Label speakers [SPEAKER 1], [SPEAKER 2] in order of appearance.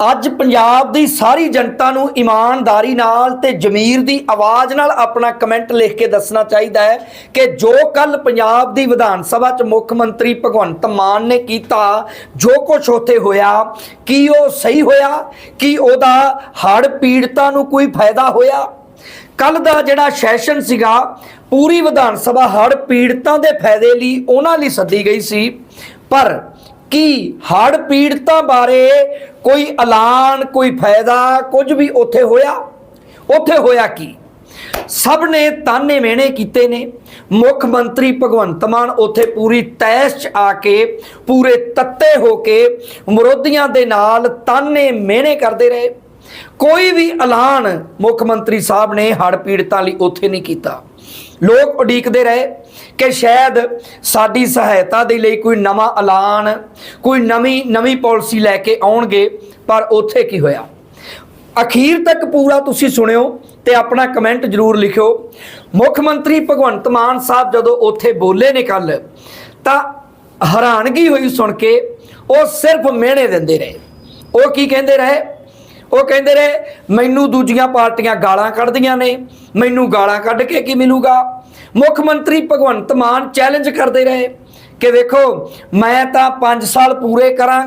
[SPEAKER 1] ਅੱਜ ਪੰਜਾਬ ਦੀ ਸਾਰੀ ਜਨਤਾ ਨੂੰ ਇਮਾਨਦਾਰੀ ਨਾਲ ਤੇ ਜ਼ਮੀਰ ਦੀ ਆਵਾਜ਼ ਨਾਲ ਆਪਣਾ ਕਮੈਂਟ ਲਿਖ ਕੇ ਦੱਸਣਾ ਚਾਹੀਦਾ ਹੈ ਕਿ ਜੋ ਕੱਲ ਪੰਜਾਬ ਦੀ ਵਿਧਾਨ ਸਭਾ 'ਚ ਮੁੱਖ ਮੰਤਰੀ ਭਗਵੰਤ ਮਾਨ ਨੇ ਕੀਤਾ, ਜੋ ਕੁਝ ਉੱਥੇ ਹੋਇਆ, ਕੀ ਉਹ ਸਹੀ ਹੋਇਆ, ਕੀ ਉਹਦਾ ਹੜ ਪੀੜਤਾਂ ਨੂੰ ਕੋਈ ਫਾਇਦਾ ਹੋਇਆ? ਕੱਲ ਦਾ ਜਿਹੜਾ ਸੈਸ਼ਨ ਸੀਗਾ, ਪੂਰੀ ਵਿਧਾਨ ਸਭਾ ਹੜ ਪੀੜਤਾਂ ਦੇ ਫਾਇਦੇ ਲਈ, ਉਹਨਾਂ ਲਈ ਸੱਦੀ ਗਈ ਸੀ। ਪਰ ਕੀ ਹੜ ਪੀੜਤਾਂ ਬਾਰੇ ਕੋਈ ਐਲਾਨ, ਕੋਈ ਫਾਇਦਾ, ਕੁਝ ਵੀ ਉੱਥੇ ਹੋਇਆ? ਉੱਥੇ ਹੋਇਆ ਕੀ? ਸਭ ਨੇ ਤਾਨੇ ਮਿਹਣੇ ਕੀਤੇ ਨੇ। ਮੁੱਖ ਮੰਤਰੀ ਭਗਵੰਤ ਮਾਨ ਉੱਥੇ ਪੂਰੀ ਤੈਸ਼ 'ਚ ਆ ਕੇ, ਪੂਰੇ ਤੱਤੇ ਹੋ ਕੇ ਵਿਰੋਧੀਆਂ ਦੇ ਨਾਲ ਤਾਨੇ ਮਿਹਣੇ ਕਰਦੇ ਰਹੇ। ਕੋਈ ਵੀ ਐਲਾਨ ਮੁੱਖ ਮੰਤਰੀ ਸਾਹਿਬ ਨੇ ਹੜ ਪੀੜਤਾਂ ਲਈ ਉੱਥੇ ਨਹੀਂ ਕੀਤਾ। ਲੋਕ ਉਡੀਕਦੇ ਰਹੇ। ਕਿ ਸ਼ਾਇਦ ਸਾਡੀ ਸਹਾਇਤਾ ਦੇ ਲਈ ਕੋਈ ਨਵਾਂ ਐਲਾਨ, ਕੋਈ ਨਵੀਂ ਨਵੀਂ ਪਾਲਿਸੀ ਲੈ ਕੇ ਆਉਣਗੇ, ਪਰ ਉੱਥੇ ਕੀ ਹੋਇਆ? ਅਖੀਰ ਤੱਕ ਪੂਰਾ ਤੁਸੀਂ ਸੁਣਿਓ ਤੇ ਆਪਣਾ ਕਮੈਂਟ ਜ਼ਰੂਰ ਲਿਖਿਓ। ਮੁੱਖ ਮੰਤਰੀ ਭਗਵੰਤ ਮਾਨ ਸਾਹਿਬ ਜਦੋਂ ਉੱਥੇ ਬੋਲੇ ਨੇ ਕੱਲ ਤਾਂ ਹੈਰਾਨਗੀ ਹੋਈ ਸੁਣ ਕੇ ਉਹ ਸਿਰਫ ਮਿਹਣੇ ਦਿੰਦੇ ਰਹੇ। ਉਹ ਕੀ ਕਹਿੰਦੇ ਰਹੇ? ਉਹ ਕਹਿੰਦੇ ਰਹੇ, ਮੈਨੂੰ ਦੂਜੀਆਂ ਪਾਰਟੀਆਂ ਗਾਲਾਂ ਕੱਢਦੀਆਂ ਨੇ। ਮੈਨੂੰ ਗਾਲਾਂ ਕੱਢ ਕੇ ਕੀ ਮਿਲੂਗਾ? ਮੁੱਖ ਮੰਤਰੀ ਭਗਵੰਤ ਮਾਨ ਚੈਲੰਜ ਕਰਦੇ ਰਹੇ ਕਿ ਵੇਖੋ, ਮੈਂ ਤਾਂ 5 ਸਾਲ ਪੂਰੇ ਕਰਾਂ